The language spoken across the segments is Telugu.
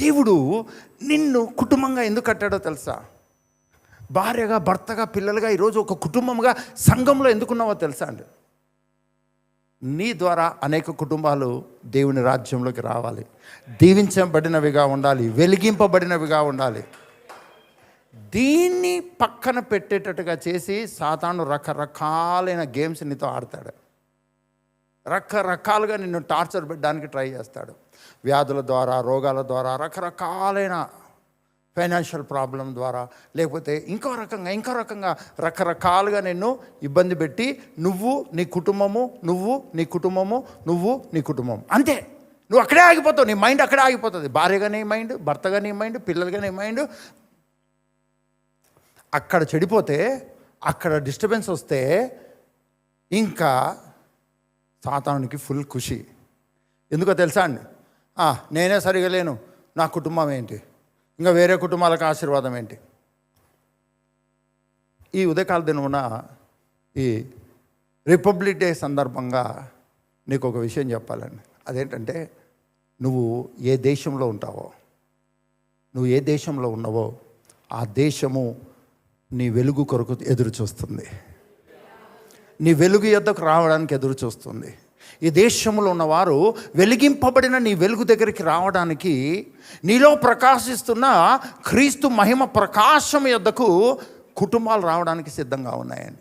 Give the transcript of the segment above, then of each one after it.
దేవుడు నిన్ను కుటుంబంగా ఎందుకు కట్టాడో తెలుసా? భార్యగా భర్తగా పిల్లలుగా ఈరోజు ఒక కుటుంబంగా సంఘంలో ఎందుకున్నావో తెలుసా అండి? నీ ద్వారా అనేక కుటుంబాలు దేవుని రాజ్యంలోకి రావాలి. దీవించబడినవిగా ఉండాలి వెలిగింపబడినవిగా ఉండాలి. దీన్ని పక్కన పెట్టేటట్టుగా చేసి సాతాను రకరకాలైన గేమ్స్ నీతో ఆడతాడు. రకరకాలుగా నిన్ను టార్చర్ పెట్టడానికి ట్రై చేస్తాడు. వ్యాధుల ద్వారా రోగాల ద్వారా రకరకాలైన ఫైనాన్షియల్ ప్రాబ్లం ద్వారా లేకపోతే ఇంకో రకంగా ఇంకో రకంగా రకరకాలుగా నిన్ను ఇబ్బంది పెట్టి నువ్వు నీ కుటుంబము నువ్వు నీ కుటుంబము నువ్వు నీ కుటుంబం. అంతే. నువ్వు అక్కడే ఆగిపోతావు. నీ మైండ్ అక్కడే ఆగిపోతుంది. భార్యగా నీ మైండ్ భర్తగా నీ మైండ్ పిల్లలుగా నీ మైండ్. అక్కడ చెడిపోతే అక్కడ డిస్టర్బెన్స్ వస్తే ఇంకా సాతానునికి ఫుల్ ఖుషి. ఎందుకో తెలుసా అండి? నేనే సరిగా లేను. నా కుటుంబం ఏంటి? ఇంకా వేరే కుటుంబాలకు ఆశీర్వాదం ఏంటి? ఈ ఉదయకాల దినమున ఈ రిపబ్లిక్ డే సందర్భంగా నీకు ఒక విషయం చెప్పాలండి. అదేంటంటే నువ్వు ఏ దేశంలో ఉంటావో నువ్వు ఏ దేశంలో ఉన్నావో ఆ దేశము నీ వెలుగు కొరకు ఎదురు చూస్తుంది నీ వెలుగు యొద్దకు రావడానికి ఎదురు చూస్తుంది ఈ దేశంలో ఉన్నవారు వెలిగింపబడిన నీ వెలుగు దగ్గరికి రావడానికి నీలో ప్రకాశిస్తున్న క్రీస్తు మహిమ ప్రకాశం యొద్దకు కుటుంబాలు రావడానికి సిద్ధంగా ఉన్నాయని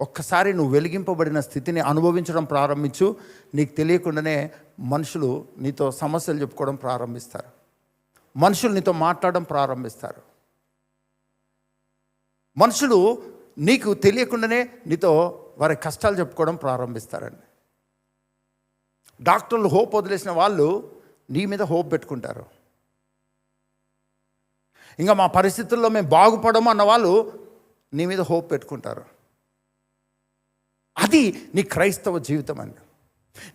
ఒక్కసారి నువ్వు వెలిగింపబడిన స్థితిని అనుభవించడం ప్రారంభించు. నీకు తెలియకుండానే మనుషులు నీతో సమస్యలు చెప్పుకోవడం ప్రారంభిస్తారు. మనుషులు నీతో మాట్లాడడం ప్రారంభిస్తారు. మనుషులు నీకు తెలియకుండానే నీతో వారి కష్టాలు చెప్పుకోవడం ప్రారంభిస్తారండి. డాక్టర్లు హోప్ వదిలేసిన వాళ్ళు నీ మీద హోప్ పెట్టుకుంటారు. ఇంకా మా పరిస్థితుల్లో మేము బాగుపడము అన్న వాళ్ళు నీ మీద హోప్ పెట్టుకుంటారు. అది నీ క్రైస్తవ జీవితం అండి.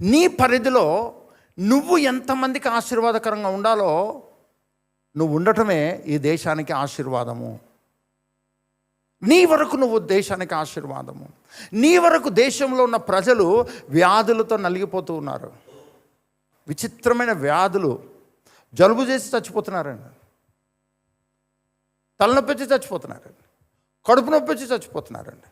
నీ పరిధిలో నువ్వు ఎంతమందికి ఆశీర్వాదకరంగా ఉండాలో నువ్వు ఉండటమే ఈ దేశానికి ఆశీర్వాదము. నీ వరకు నువ్వు దేశానికి ఆశీర్వాదము. నీ వరకు దేశంలో ఉన్న ప్రజలు వ్యాధులతో నలిగిపోతూ ఉన్నారు. విచిత్రమైన వ్యాధులు. జలుబు చేసి చచ్చిపోతున్నారండి. తలనొప్పి వచ్చి చచ్చిపోతున్నారండి. కడుపు నొప్పి వచ్చి చచ్చిపోతున్నారండి.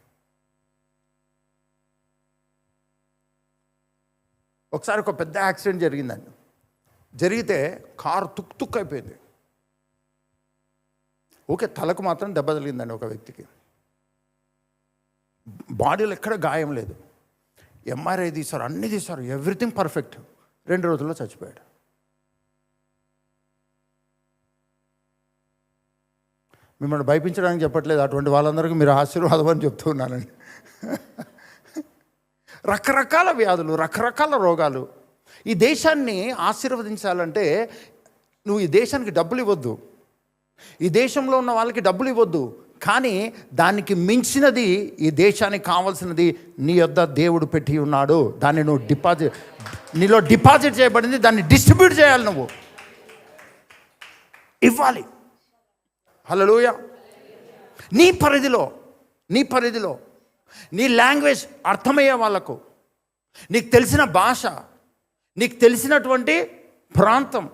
ఒకసారి ఒక పెద్ద యాక్సిడెంట్ జరిగిందండి. జరిగితే కారు తుక్ తుక్ అయిపోయింది. ఓకే తలకు మాత్రం దెబ్బ తగిలిందండి ఒక వ్యక్తికి. బాడీలో ఎక్కడ గాయం లేదు. ఎంఆర్ఐ తీశారు అన్నీ తీశారు ఎవ్రీథింగ్ పర్ఫెక్ట్ రెండు రోజుల్లో చచ్చిపోయాడు. మిమ్మల్ని భయపించడానికి చెప్పట్లేదు అటువంటి వాళ్ళందరికీ మీరు ఆశీర్వాదం అని చెప్తూ ఉన్నానండి. రకరకాల వ్యాధులు రకరకాల రోగాలు. ఈ దేశాన్ని ఆశీర్వదించాలంటే నువ్వు ఈ దేశానికి డబ్బులు ఇవ్వద్దు. ఈ దేశంలో ఉన్న వాళ్ళకి డబ్బులు ఇవ్వద్దు. కానీ దానికి మించినది ఈ దేశానికి కావాల్సినది నీ యొద్ద దేవుడు పెట్టి ఉన్నాడు. దాన్ని నువ్వు డిపాజిట్ నీలో డిపాజిట్ చేయబడింది దాన్ని డిస్ట్రిబ్యూట్ చేయాలి నువ్వు. ఇవ్వాలి. హలోయ నీ పరిధిలో నీ పరిధిలో నీ లాంగ్వేజ్ అర్థమయ్యే వాళ్ళకు నీకు తెలిసిన భాష నీకు తెలిసినటువంటి ప్రాంతం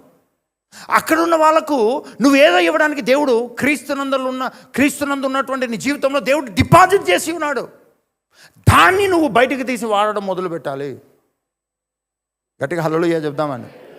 అక్కడున్న వాళ్ళకు నువ్వేదో ఇవ్వడానికి దేవుడు క్రీస్తునందులో ఉన్న క్రీస్తునందు ఉన్నటువంటి నీ జీవితంలో దేవుడు డిపాజిట్ చేసి ఉన్నాడు. దాన్ని నువ్వు బయటికి తీసి వాడడం మొదలు పెట్టాలి గట్టిగా హలో చెప్దామని.